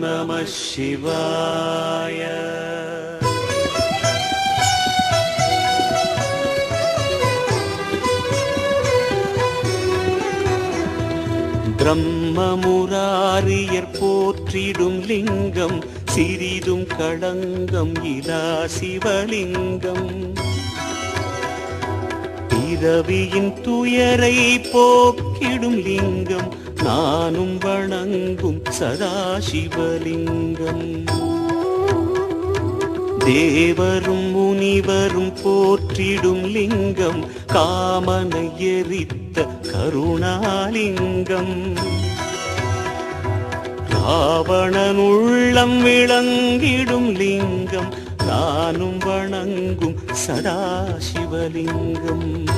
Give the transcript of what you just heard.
நம சிவாய பிரம்மமுராரியர் போற்றிடும் லிங்கம் சிறிதும் களங்கம் இலா சிவலிங்கம். பிறவியின் துயரை போக்கிடும் லிங்கம் நானும் வணங்கும் சதாசிவலிங்கம். தேவரும் முனிவரும் போற்றிடும் லிங்கம் காமனை எரித்த கருணாலிங்கம். ராவணன் உள்ளம் விளங்கிடும் லிங்கம் நானும் வணங்கும் சதாசிவலிங்கம்.